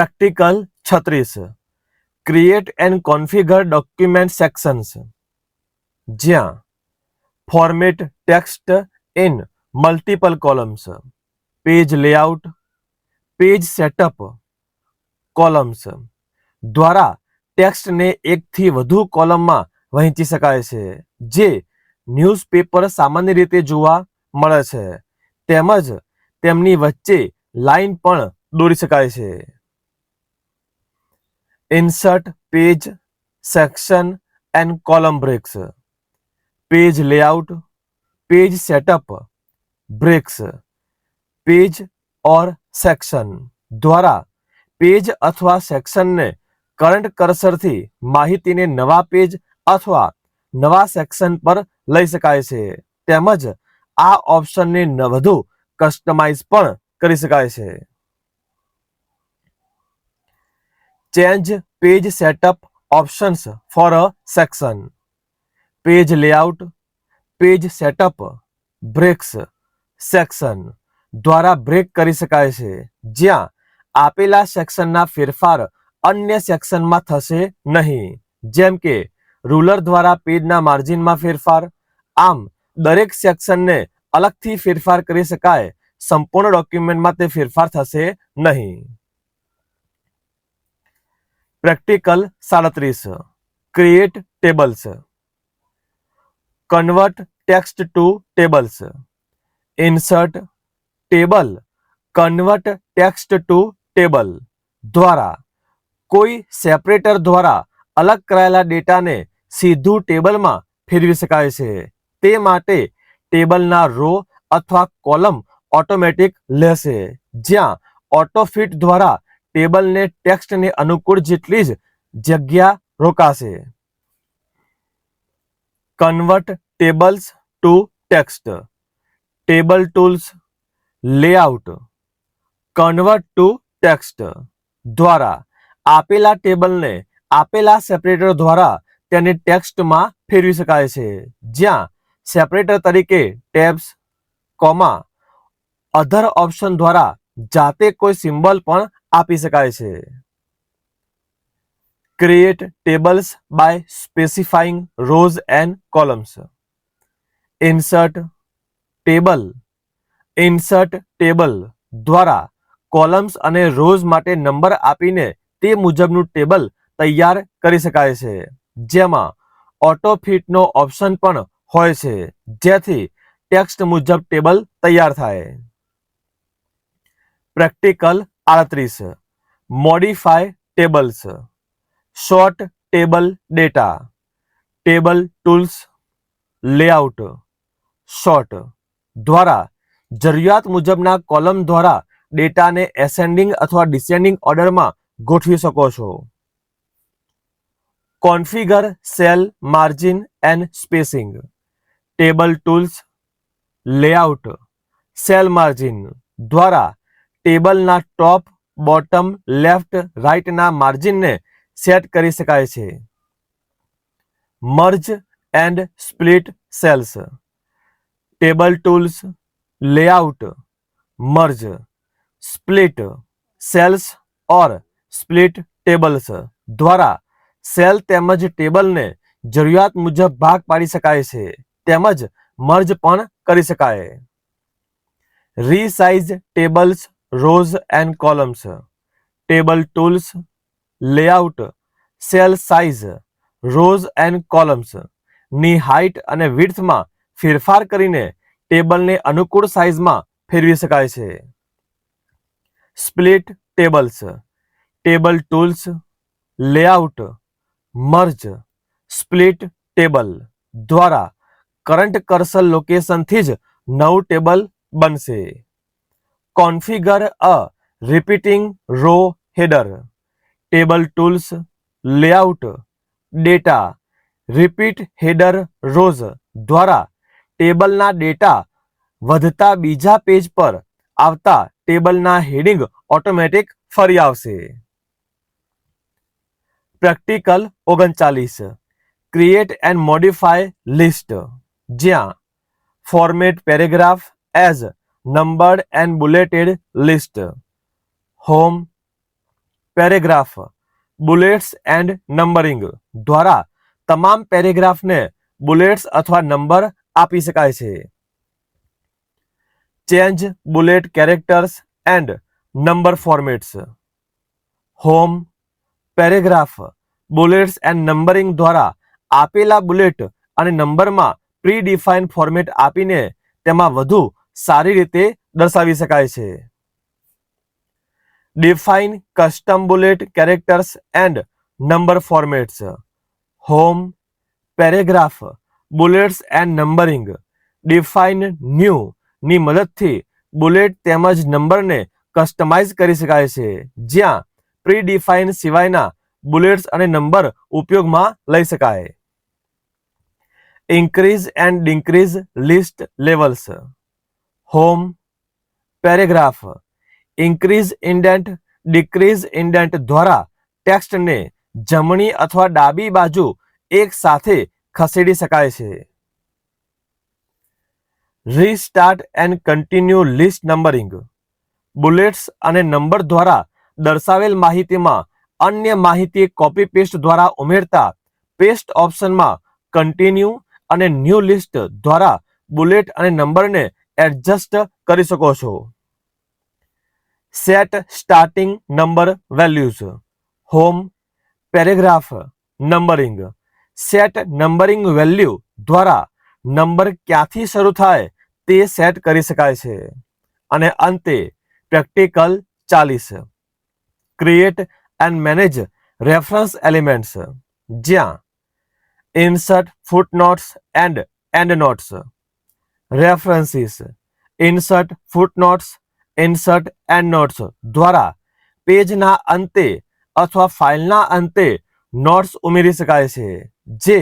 Practical છત્રીસ. Create and configure document sections. જ્યાં format text in multiple columns. Page layout, page setup, columns. દ્વારા ટેક્સ્ટને એકથી વધુ કોલમમાં વહેંચી શકાય છે, જે ન્યૂઝપેપર સામાન્ય રીતે જોવા મળે છે. તેમજ તેમની વચ્ચે લાઇન પણ દોરી શકાય છે. Insert page section and column breaks page layout page setup breaks page or section દ્વારા પેજ અથવા સેક્શનને કરંટ કર્સરથી માહિતીને નવા પેજ અથવા નવા સેક્શન પર લઈ શકાય છે. તેમજ આ ઓપ્શનને વધુ કસ્ટમાઇઝ પણ કરી શકાય છે. Change page setup options for a section page layout page setup breaks section દ્વારા બ્રેક કરી શકાય છે જ્યાં આપેલા સેક્શનના ફેરફાર અન્ય સેક્શનમાં થશે નહીં જેમ કે રૂલર દ્વારા પેજના માર્જિનમાં ફેરફાર આમ દરેક સેક્શનને અલગથી ફેરફાર કરી શકાય સંપૂર્ણ ડોક્યુમેન્ટમાં તે ફેરફાર થશે નહીં પ્રેક્ટિકલ સાડત્રીસ. Create tables. Convert text to tables. Insert table. Convert text to table. દ્વારા. કોઈ સેપરેટર દ્વારા અલગ કરાયેલા ડેટાને સીધું ટેબલમાં ફેરવી શકાય છે. તે માટે ટેબલના રો અથવા કોલમ ઓટોમેટિક લેશે. જ્યાં ઓટોફિટ દ્વારા ટેબલને ટેક્સ્ટને અનુકૂળ જેટલી જ જગ્યા રોકાશે. Convert tables to text table tools layout convert to text દ્વારા આપેલા ટેબલને આપેલા સેપરેટર દ્વારા તેને ટેક્સ્ટમાં ફેરવી શકાય છે. જ્યાં સેપરેટર તરીકે ટેબ્સ કોમા અધર ઓપ્શન દ્વારા જાતે કોઈ સિમ્બલ પણ આપી શકાય છે. Create tables by specifying rows and columns insert table insert table દ્વારા કોલમ્સ અને રોઝ માટે નંબર આપીને તે મુજબનું ટેબલ તૈયાર કરી શકાય છે. જેમાં ઓટોફિટનો ઓપ્શન પણ હોય છે, જેથી ટેક્સ્ટ મુજબ ટેબલ તૈયાર થાય. પ્રેક્ટિકલ આડત્રીસ modify tables sort table data table tools layout sort દ્વારા જરૂરિયાત મુજબના કોલમ દ્વારા ડેટાને એસેન્ડિંગ અથવા ડિસેન્ડિંગ ઓર્ડરમાં ગોઠવી શકો છો configure cell margin and spacing table tools layout cell margin દ્વારા ટેબલના ટોપ બોટમ લેફ્ટ રાઇટના માર્જિનને સેટ કરી શકાય છે merge and split cells table tools layout merge split cells or split tables દ્વારા સેલ તેમજ ટેબલને જરૂરિયાત મુજબ ભાગ પાડી શકાય છે તેમજ મર્જ પણ કરી શકાય resize tables rows and columns, table tools, layout, cell size, rows and columns. ની હાઇટ અને વિડ્થમાં ફેરફાર કરીને ટેબલને અનુકૂળ સાઇઝમાં ફેરવી શકાય છે. Split tables, table tools, layout, merge, split table દ્વારા કરંટ કર્સર લોકેશનથી જ નવું ટેબલ બનશે. Configure a repeating row header table tools layout data repeat header rows દ્વારા ટેબલના ડેટા વધતા બીજા પેજ પર આવતા ટેબલના હેડિંગ ઓટોમેટિક ફરી આવશે. પ્રેક્ટિકલ ઓગણચાલીસ. Create and modify list. જ્યાં format paragraph as numbered and bulleted list. Home, paragraph, bullets and numbering દ્વારા તમામ પેરેગ્રાફને બુલેટ્સ અથવા નંબર આપી શકાય છે. Change bullet characters and number formats. Home, paragraph, bullets and numbering દ્વારા આપેલા બુલેટ અને નંબરમાં પ્રી ડિફાઇન ફોર્મેટ આપીને તેમાં વધુ સારી રીતે દર્શાવી શકાય છે. Define custom bullet characters and number formats home paragraph bullets and numbering define new ની મદદથી બુલેટ તેમજ નંબરને કસ્ટમાઇઝ કરી શકાય છે. જ્યાં પ્રી ડિફાઇન સિવાયના બુલેટ્સ અને નંબર ઉપયોગમાં લઈ શકાય. Increase and decrease list levels home paragraph. Increase indent decrease indent દ્વારા ટેક્સ્ટને જમણી અથવા ડાબી બાજુ એક સાથે ખસેડી શકાય છે. Restart and continue list numbering bullets અને નંબર દ્વારા દર્શાવેલ માહિતીમાં અન્ય માહિતી કોપી પેસ્ટ દ્વારા ઉમેરતા પેસ્ટ ઓપ્શનમાં કન્ટિન્યુ અને ન્યૂ લિસ્ટ દ્વારા બુલેટ અને નંબરને એડજસ્ટ કરી શકો છો. Set starting number values. Home paragraph numbering. Set numbering value દ્વારા નંબર ક્યાંથી શરૂ થાય તે સેટ કરી શકાય છે. અને અંતે પ્રેક્ટિકલ ચાલીસ. Create and manage reference elements. જ્યાં insert footnotes and endnotes references insert footnotes insert endnotes દ્વારા પેજના અંતે અથવા ફાઇલના અંતે નોટ્સ ઉમેરી શકાય છે, જે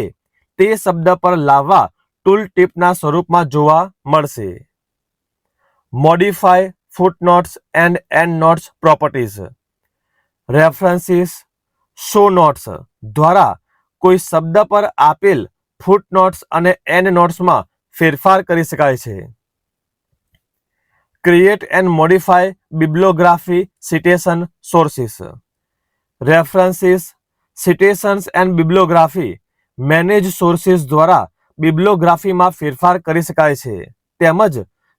તે શબ્દ પર લાવવા ટૂલ ટીપના સ્વરૂપમાં જોવા મળશે. Modify footnotes and endnotes properties references show notes દ્વારા કોઈ શબ્દ પર આપેલ ફૂટનોટ્સ અને એન્ડ નોટ્સમાં ફેરફાર કરી શકાય છે. Create and modify bibliography citation sources references citations and bibliography manage sources દ્વારા બિબ્લોગ્રાફીમાં ફેરફાર કરી શકાય છે. તેમજ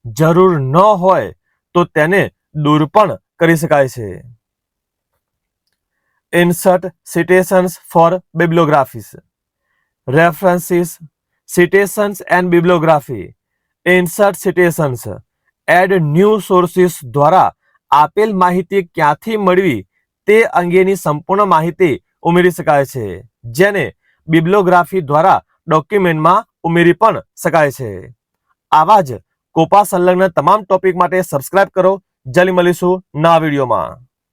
જરૂર ન હોય તો તેને દૂર પણ કરી શકાય છે. Insert citations for bibliographies references citations and bibliography insert citations add new sources દ્વારા આપેલ માહિતી ક્યાંથી મળવી તે અંગેની સંપૂર્ણ માહિતી ઉમેરી શકાય છે, જેને બિબ્લોગ્રાફી દ્વારા ડોક્યુમેન્ટમાં ઉમેરી પણ શકાય છે. આવા જ કોપા સંલગ્ન તમામ ટોપિક માટે સબસ્ક્રાઇબ કરો. જલ્દી મળીશું નવા વિડીયોમાં.